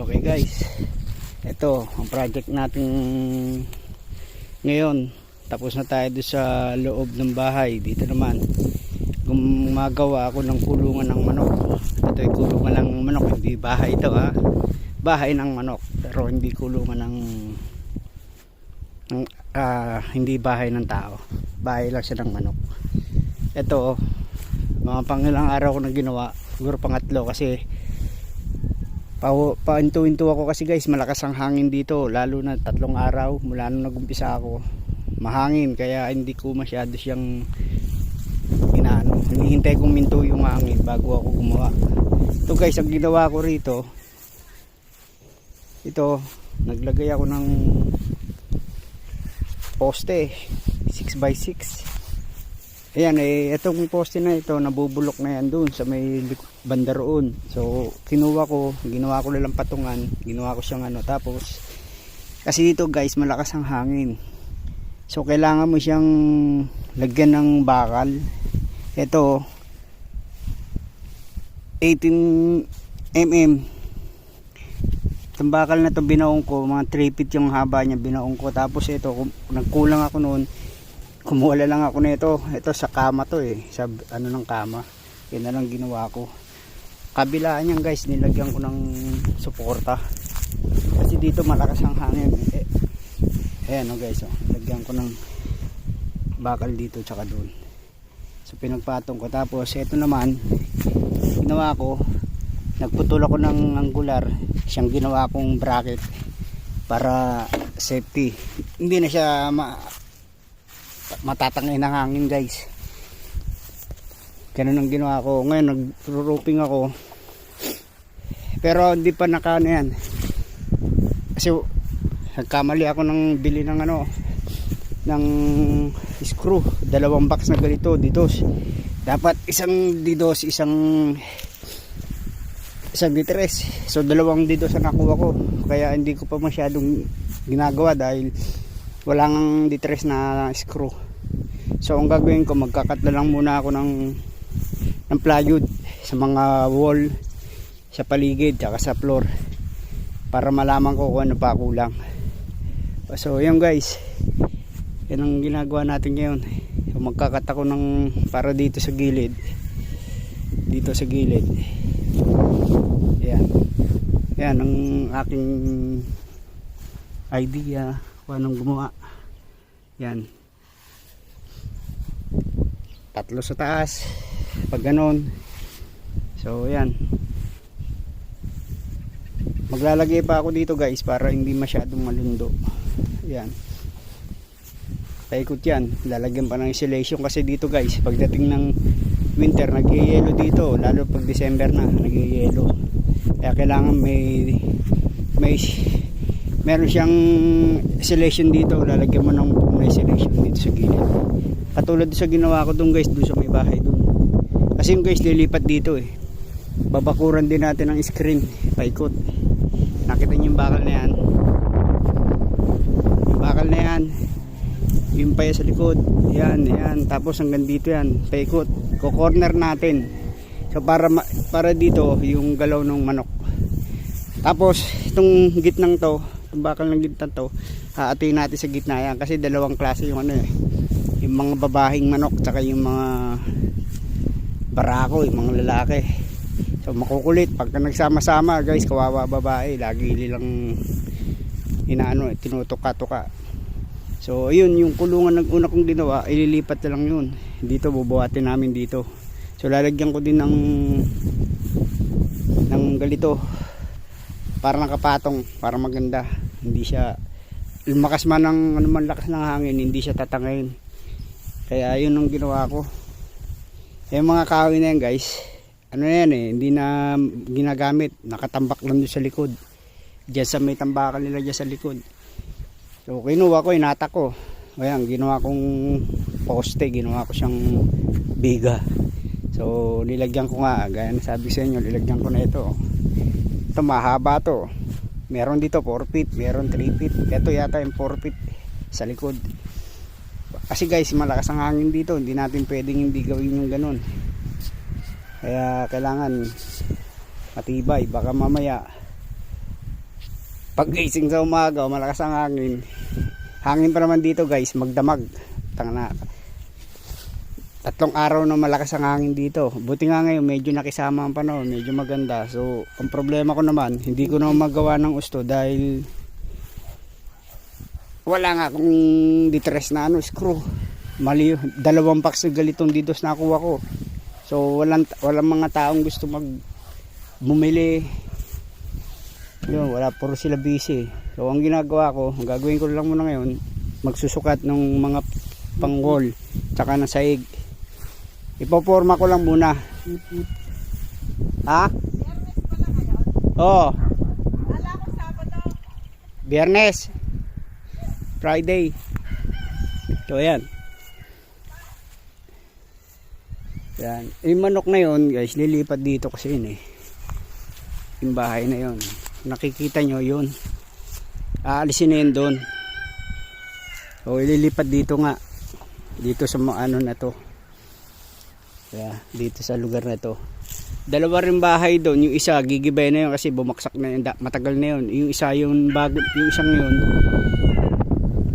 Okay guys, ito ang project natin ngayon. Tapos na tayo doon sa loob ng bahay. Dito naman, gumagawa ako ng kulungan ng manok. Ito ay kulungan ng manok, hindi bahay ito ha. Bahay ng manok, pero hindi kulungan ng, ng ah, hindi bahay ng tao. Bahay lang siya ng manok. Ito, mga pangilang araw ko na ginawa, siguro pangatlo kasi pa painto-into ako kasi guys malakas ang hangin dito lalo na tatlong araw mula nung nagumpisa ako. Mahangin kaya hindi ko masyado siyang inaano. Hinihintay kong minto yung hangin bago ako gumawa. Ito guys ang ginawa ko rito ito naglagay ako ng poste 6x6 Ayan eh, itong poste na ito, nabubulok na yan doon sa may banda roon. So, kinuha ko, ginawa ko nilang patungan, ginawa ko siyang ano. Tapos, kasi dito guys, malakas ang hangin. So, kailangan mo siyang lagyan ng bakal. Ito, 18 mm. Itong bakal na to binaong ko, mga 3 feet yung haba niya binaong ko. Tapos ito, nagkulang ako noon, kumuha lang ako nito. Ito sa kama to eh. Sa ano ng kama. Yun na lang ginawa ko. Kabilaan yan guys. Nilagyan ko ng suporta. Kasi dito malakas ang hangin. Eh, ayan o guys oh, lagyan ko ng bakal dito tsaka doon so pinagpatong ko. Tapos ito naman ginawa ko nagputol ako ng angular. Siyang ginawa kong bracket para safety. Hindi na siya ma matatangay ng hangin guys. Ganun ang ginawa ko. Ngayon nag-roofing ako. Pero hindi pa naka ano yan. Kasi nagkamali ako ng bili ng ano ng screw. Dalawang box na ganito didos dapat isang didos isang isang ditres so dalawang didos ang nakuha ko. Kaya hindi ko pa masyadong ginagawa dahil wala nang ditres na screw. So ang gagawin ko magkakat na lang muna ako ng ng plywood sa mga wall sa paligid tsaka sa floor para malaman ko kung ano pa kulang. So yun guys. Yan ang ginagawa natin ngayon. Magkakat ako ng para dito sa gilid. Dito sa gilid. Yan yan ang aking idea kung anong gumawa. Yan. Tatlo sa taas. Pag ganon so yan. Maglalagay pa ako dito guys para hindi masyadong malundo. Yan. Paikot yan. Lalagyan pa ng insulation kasi dito guys pagdating ng winter nagyayelo dito. Lalo pag December na nagyayelo kaya kailangan may may meron siyang insulation dito. Lalagyan mo ng na insulation dito sa gilid. Katulad sa ginawa ko dun guys dun sa may bahay dun. Kasi yung guys lilipat dito eh. Babakuran din natin ng screen. Paikot. Nakita niyo yung bakal na yan? Yung bakal na yan yung pa yan sa likod. Yan yan. Tapos hanggang dito yan. Paikot. Ko corner natin. So para para dito yung galaw ng manok. Tapos itong gitnang to itong bakal ng gitna to haatiin natin sa gitna yan. Kasi dalawang klase yung ano eh. Yung mga babahing manok tsaka yung mga barako yung mga lalaki. So makukulit. Pagka nagsama-sama guys kawawa babae lagi nilang inaano eh, tinutuka-tuka. So yun yung kulungan ng una kong ginawa ililipat na lang yun. Dito bubuhatin namin dito. So lalagyan ko din ng ng galito para nakapatong para maganda hindi siya lumakas man ng ano man lakas ng hangin hindi siya tatangayin kaya yun ang ginawa ko. Yung mga kahoy na yan guys. Ano na yan eh hindi na ginagamit. Nakatambak lang doon sa likod. Dyan sa may tambakan nila dyan sa likod. So kinuha ko inata ko. Ayan ginawa kong poste ginawa ko siyang biga. So nilagyan ko nga gaya sabi sa inyo nilagyan ko na ito. Ito mahaba to meron dito 4 feet meron 3 feet ito yata yung 4 feet sa likod kasi guys malakas ang hangin dito hindi natin pwedeng hindi gawin yung ganun kaya kailangan matibay baka mamaya Pag-gising sa umaga, malakas ang hangin. Hangin pa naman dito guys, magdamag. Tanga na. Tatlong araw na malakas ang hangin dito. Buti nga ngayon, medyo nakisama ang panahon, medyo maganda. So, ang problema ko naman, hindi ko na magawa ng usto dahil wala nga akong ditres na ano, screw. Mali, dalawang packs ng galitong didos na nakuha ko. So, walang, walang mga taong gusto mag bumili. Yun, wala, puro sila busy. So, ang ginagawa ko, gagawin ko lang muna ngayon, magsusukat ng mga panggol, tsaka ng saig. Ipoporma ko lang muna. Ha? Oo. Biyernes. Friday. So, ayan. Yan. Yung manok na yun, guys, lilipat dito kasi yun eh. Yung bahay na yun. Nakikita nyo yun. Aalisin na yun doon. O, ililipat dito nga. Dito sa mga ano na to. Yeah, dito sa lugar na to. Dalawa rin bahay doon. Yung isa, gigibay na yun kasi bumaksak na yun. Matagal na yun. Yung isa, yung bago, yung isang yun.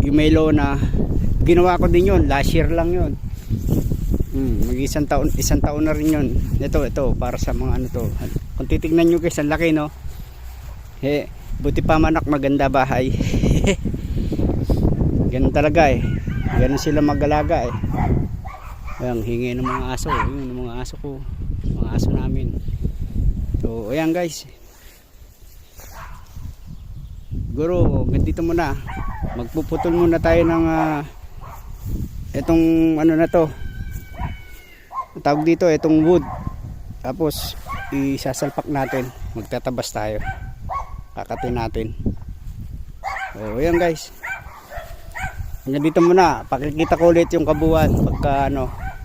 Yung may lona. Ginawa ko din yun. Last year lang yun. Hmm, mag isang taon, isang taon na rin yun. Ito, ito, para sa mga ano to. Kung titignan nyo guys, ang laki no. Eh, buti pa manak maganda bahay. Ganun talaga eh. Ganun sila magalaga eh. Ayan, hingi ng mga aso. Yun, ng mga aso ko. Mga aso namin. So, ayan guys. Guro, ganito muna. Magpuputol muna tayo ng ah, itong ano na to tawag dito itong wood tapos isasalpak natin magtatabas tayo kakatin natin so yan guys hanggang dito muna pakikita ko ulit yung kabuuan pagka ano